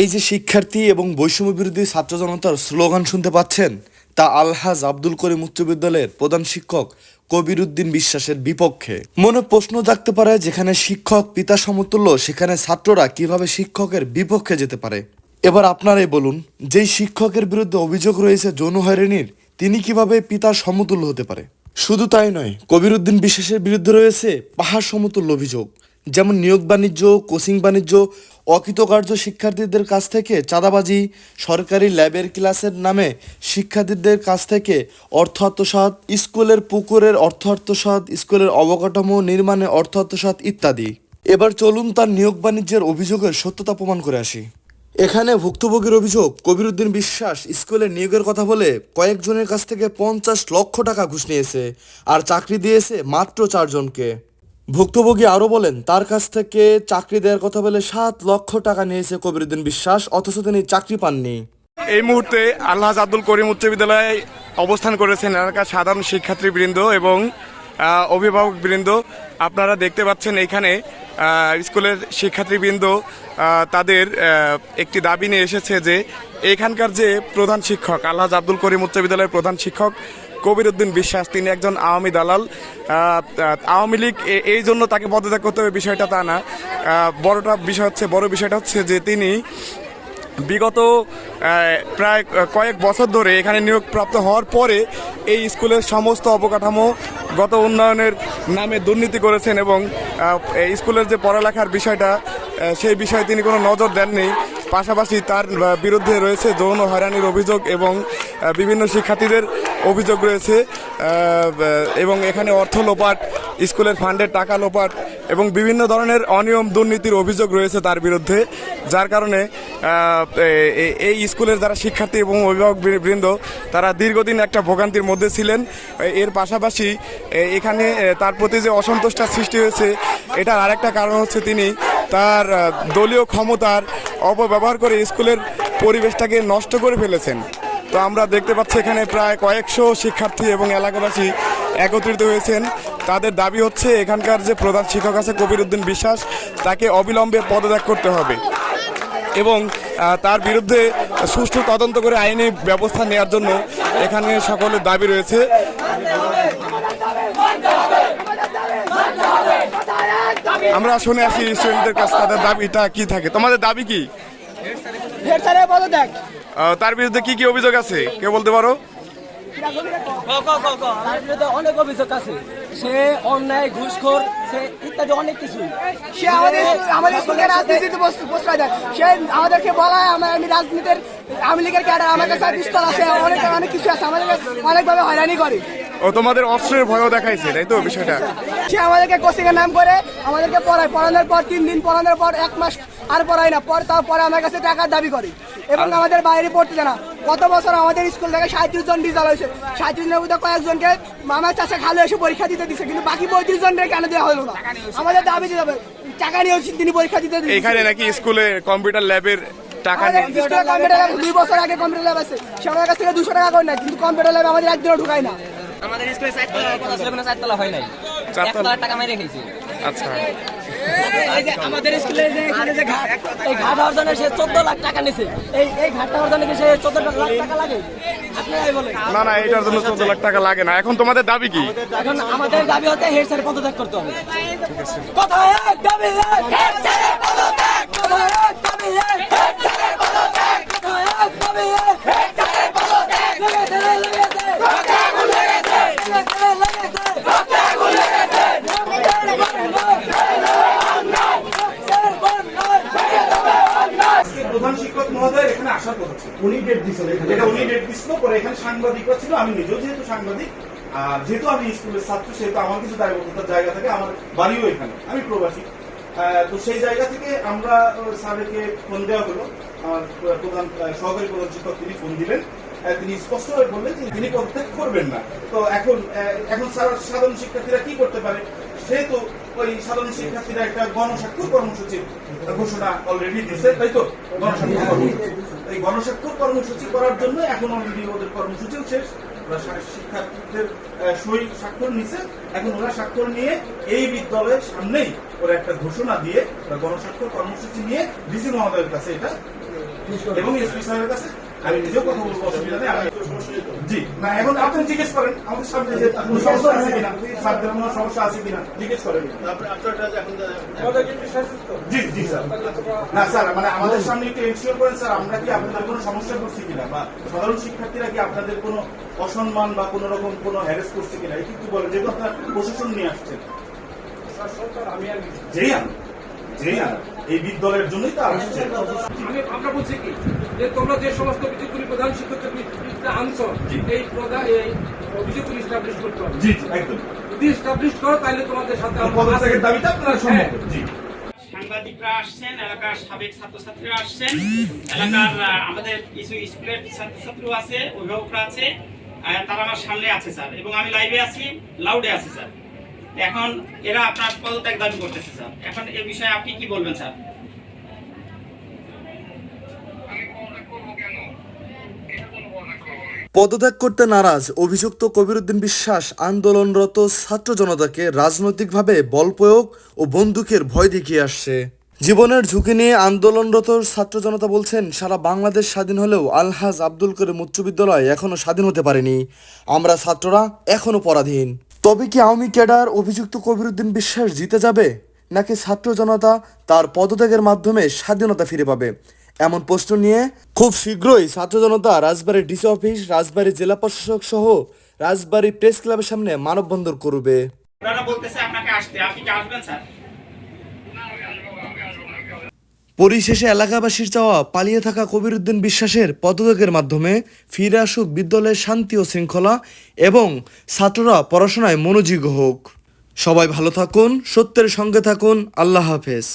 এই যে শিক্ষার্থী এবং বৈষম্য বিরোধী ছাত্র জনতার স্লোগান শুনতে পাচ্ছেন, তা আলহাজ আব্দুল করিম উচ্চ বিদ্যালয়ের প্রধান শিক্ষক কবির উদ্দিন বিশ্বাসের বিপক্ষে। মনে প্রশ্ন জাগতে পারে, যেখানে শিক্ষক পিতা সমতুল্য, সেখানে ছাত্ররা কীভাবে শিক্ষকের বিপক্ষে যেতে পারে? এবার আপনারাই বলুন, যেই শিক্ষকের বিরুদ্ধে অভিযোগ রয়েছে যৌন হয়রানির, তিনি কীভাবে পিতা সমতুল্য হতে পারে? শুধু তাই নয় কবির উদ্দিন বিশ্বাসের বিরুদ্ধে রয়েছে পাহাড় সমতুল্য অভিযোগ, যেমন নিয়োগ বাণিজ্য, কোচিং বাণিজ্য অকৃতকার্য শিক্ষার্থীদের কাছ থেকে চাঁদাবাজি সরকারি ল্যাবের ক্লাসের নামে শিক্ষার্থীদের কাছ থেকে অর্থ আত্মসাৎ, স্কুলের পুকুরের অর্থ আত্মসাৎ, স্কুলের অবকাঠামো নির্মাণে অর্থ আত্মসাৎ ইত্যাদি। এবার চলুন তার নিয়োগ বাণিজ্যের অভিযোগের সত্যতা প্রমাণ করে আসি। এখানে ভুক্তভোগীর অভিযোগ, কবিরুদ্দিন বিশ্বাস স্কুলে নিয়োগের কথা বলে কয়েকজনের কাছ থেকে পঞ্চাশ লক্ষ টাকা ঘুষ নিয়েছে, আর চাকরি দিয়েছে মাত্র চারজনকে। ভুক্তভোগী আরও বলেন, তার কাছ থেকে চাকরি দেওয়ার কথা বলে সাত লক্ষ টাকা নিয়েছে কবিরুদ্দিন বিশ্বাস, অথচ তিনি চাকরি পাননি। এই মুহূর্তে আল্লাহ আব্দুল করিম উচ্চ বিদ্যালয়ে অবস্থান করেছেন এলাকার সাধারণ শিক্ষার্থীবৃন্দ এবং অভিভাবকবৃন্দ। আপনারা দেখতে পাচ্ছেন এখানে স্কুলের শিক্ষার্থীবৃন্দ তাদের একটি দাবি নিয়ে এসেছে যে এখানকার যে প্রধান শিক্ষক আল্লাহ আব্দুল করিম উচ্চ বিদ্যালয়ের প্রধান শিক্ষক কবির উদ্দিন বিশ্বাস, তিনি একজন আওয়ামী দালাল। আওয়ামী লীগ এই জন্য তাকে পদত্যাগ করতে হবে বিষয়টা তা না। বড়টা বিষয় হচ্ছে, বড় বিষয়টা হচ্ছে যে তিনি বিগত প্রায় কয়েক বছর ধরে এখানে নিয়োগপ্রাপ্ত হওয়ার পরে এই স্কুলের সমস্ত অবকাঠামো গত উন্নয়নের নামে দুর্নীতি করেছেন এবং স্কুলের যে পড়ালেখার বিষয়টা সেই বিষয়ে তিনি কোনো নজর দেননি। পাশাপাশি তার বিরুদ্ধে রয়েছে যৌন হয়রানির অভিযোগ এবং বিভিন্ন শিক্ষার্থীদের অভিযোগ রয়েছে এবং এখানে অর্থ লোপাট, স্কুলের ফান্ডের টাকা লোপাট এবং বিভিন্ন ধরনের অনিয়ম দুর্নীতির অভিযোগ রয়েছে তার বিরুদ্ধে, যার কারণে এই স্কুলের যারা শিক্ষার্থী এবং অভিভাবক বৃন্দ, তারা দীর্ঘদিন একটা ভোগান্তির মধ্যে ছিলেন। এর পাশাপাশি এখানে তার প্রতি যে অসন্তোষটা সৃষ্টি হয়েছে, এটার আরেকটা কারণ হচ্ছে তিনি তার দলীয় ক্ষমতার অপব্যবহার করে স্কুলের পরিবেশটাকে নষ্ট করে ফেলেছেন। তো আমরা দেখতে পাচ্ছি এখানে প্রায় কয়েকশো শিক্ষার্থী এবং এলাকাবাসী একত্রিত হয়েছেন। তাদের দাবি হচ্ছে, এখানকার যে প্রধান শিক্ষক আছে কবির উদ্দিন বিশ্বাস, তাকে অবিলম্বে পদত্যাগ করতে হবে এবং তার বিরুদ্ধে সুষ্ঠু তদন্ত করে আইনি ব্যবস্থা নেওয়ার জন্য এখানে সকলের দাবি রয়েছে। আমরা শুনে আসি স্টুডেন্টদের কাছে তাদের দাবিটা কি থাকে? তোমাদের দাবি কি? তার বিরুদ্ধে কি কি অভিযোগ আছে? কে বলতে পারো? তার বিরুদ্ধে অনেক অভিযোগ আছে। সে অন্যায় ঘুষখোর সে ইত্যাদি অনেক কিছু সে আমাদের আমাদের স্কুলের রাজনীতিতে বস- প্রশ্রয় দেয়। সে আমাদেরকে বলায় আমরা আমি রাজনীতির আওয়ামী লীগের ক্যাডার আমার কাছে পিস্তল আছে অনেক অনেক কিছু আছে। আমাদেরকে অনেকভাবে হয়রানি করে। ও তোমাদের অস্ত্রের ভয়ও দেখাইছে তাই তো বিষয়টা? সে আমাদেরকে কোচিং এর নাম করে আমাদেরকে পড়ায়। পড়ানোর পর তিন দিন পড়ানোর পর এক মাস আর পড়ায় না। পরে তারপরে আমার কাছে টাকার দাবি করে। এবং আমাদের বাইরে পড়তে দেয় না গত বছর আমাদের স্কুল থেকে সাঁত্রিশ জন রেজাল্ট হয়েছে। সাঁত্রিশ জনের মধ্যে কয়েকজনকে মামার চাষে খালো এসে পরীক্ষা দিতে দিচ্ছে কিন্তু বাকি পঁয়ত্রিশ জনের কেন দেওয়া হলো না? আমাদের দাবি দিতে হবে টাকা নিয়ে তিনি পরীক্ষা দিতে এখানে নাকি স্কুলে কম্পিউটার ল্যাবের টাকা কম্পিউটার দুই বছর আগে কম্পিউটার ল্যাব আছে। সে আমাদের কাছ থেকে দুশো টাকা করে নেয় কিন্তু কম্পিউটার ল্যাব আমাদের একদিনও ঢুকায় না। আমাদের স্কুলে চারতলা কথা ছিল কোনো চারতলা হয় নাই। চারতলা? টাকা মেরে খেয়েছি। আচ্ছা। আমাদের স্কুলে যে এখানে যে ঘাট এই ঘাট হওয়ার জন্য সে চোদ্দ লাখ টাকা নিছে। এই এই ঘাটটা হওয়ার জন্য কি সে চোদ্দ লাখ টাকা লাগে? না না এটার জন্য চোদ্দ লাখ টাকা লাগে না। এখন তোমাদের দাবি কি? এখন আমাদের দাবি হচ্ছে হেড স্যার পদত্যাগ করতে হবে। এক দাবি এক হেড স্যারের পদত্যাগ কোথায় এক দাবি এক হেড স্যারের পদত্যাগ কোথায় এক দাবি এক হেড স্যারের পদত্যাগ লেগেছে রে, লেগেছে রক্তাগুল লেগেছে লেগেছে রে, লেগেছে রক্তাগুল লেগেছে প্রধান শিক্ষক মহোদয় এখানে আসার কথা ছিল উনি ডেট দিছিল এটা উনি ডেট দিছিল পরে এখানে সাংবাদিকরা ছিল, আমি নিজেও যেহেতু সাংবাদিক, আর যেহেতু আমি স্কুলের ছাত্র, সেহেতু আমার কিছু দায়বদ্ধতার জায়গা থেকে আমার বাড়িও এখানে, আমি প্রবাসী। তো সেই জায়গা থেকে আমরা স্যারকে ফোন দেওয়া হলো, আমার প্রধান সহকারী প্রধান শিক্ষক তিনি ফোন দিলেন তিনি স্পষ্টভাবে বললেন যে তিনি পদত্যাগ করবেন না। তো এখন এখন সারা- সাধারণ শিক্ষার্থীরা কি করতে পারে? সেহেতু ওই সাধারণ শিক্ষার্থীরা একটা গণস্বাক্ষর ঘোষণা অলরেডি তাই তো? গণস্বাক্ষর এই গণস্বাক্ষর কর্মসূচি করার জন্য এখন অলরেডি ওদের কর্মসূচিও শেষ। শিক্ষার্থীদের সই স্বাক্ষর নিছে এখন ওরা স্বাক্ষর নিয়ে এই বিদ্যালয়ের সামনেই ওরা একটা ঘোষণা দিয়ে গণস্বাক্ষর কর্মসূচি নিয়ে ডিসি মহোদয়ের কাছে এটা, এবং এসপি সাহেবের কাছে। আমি নিজেও কথা বলব, অসুবিধা নেই। জি। না এখন আপনি জিজ্ঞেস করেন আমাদের সামনে যে কোনো সমস্যা আছে কিনা সামনে কোনো সমস্যা আছে কিনা জিজ্ঞেস করেন। জি জি স্যার। না স্যার মানে আমাদের সামনে একটু এনশিওর করেন স্যার আমরা কি আপনাদের কোনো সমস্যা করছি কিনা বা সাধারণ শিক্ষার্থীরা কি আপনাদের কোনো অসম্মান বা কোনো রকম কোনো হ্যারেস করছে কিনা এই একটু বলেন যেহেতু আপনার প্রশাসন নিয়ে আসছেন। যেই আন যেই আন এই বিদ্যালয়ের জন্যই তো আসছে। আমি আমরা বলছি কি যে তোমরা যে সমস্ত অভিযোগগুলি প্রধান শিক্ষকের বিরুদ্ধে আনছো এই প্রধান এই অভিযোগগুলি স্টাবলিশ করতে হবে। জি একদম। যদি স্টাবলিশ করো তাহলে তোমাদের সাথে আমরা পদত্যাগের দাবিটা আপনারা সম্মত জি। সাংবাদিকরা আসছেন এলাকার সাবেক ছাত্রছাত্রীরা আসছেন। এলাকার আমাদের কিছু স্কুলের ছাত্রছাত্রীও আছে অভিভাবকরা আছে তারা আমার সামনে আছে স্যার। এবং আমি লাইভে আছি লাউডে আছি স্যার। এখন এরা আপনার পদত্যাগ দাবি করতেছে স্যার। এখন এ বিষয়ে আপনি কি বলবেন স্যার? পদত্যাগ করতে নারাজ অভিযুক্ত কবিরুদ্দিন বিশ্বাস আন্দোলনরত ছাত্র জনতাকে রাজনৈতিকভাবে বল প্রয়োগ ও বন্দুকের ভয় দেখিয়ে আসছে। জীবনের ঝুঁকি নিয়ে আন্দোলনরত ছাত্র জনতা বলছেন, সারা বাংলাদেশ স্বাধীন হলেও আলহাজ আব্দুল করিম উচ্চ বিদ্যালয় এখনও স্বাধীন হতে পারেনি। আমরা ছাত্ররা এখনও পরাধীন। তবে কি আওয়ামী ক্যাডার অভিযুক্ত কবিরুদ্দিন বিশ্বাস জিতে যাবে? নাকি ছাত্র জনতা তার পদত্যাগের মাধ্যমে স্বাধীনতা ফিরে পাবে? এমন প্রশ্ন নিয়ে খুব শীঘ্রই ছাত্র জনতা রাজবাড়ী ডিসি অফিস রাজবাড়ী জেলা প্রশাসক সহ রাজবাড়ী প্রেস ক্লাবের সামনে মানববন্ধন করবে। পরিশেষে এলাকাবাসীর চাওয়া পালিয়ে থাকা কবিরুদ্দিন বিশ্বাসের পদত্যাগের মাধ্যমে ফিরে আসুক বিদ্যালয়ের শান্তি ও শৃঙ্খলা এবং ছাত্ররা পড়াশোনায় মনোযোগী হোক। সবাই ভালো থাকুন সত্যের সঙ্গে থাকুন। আল্লাহ হাফেজ।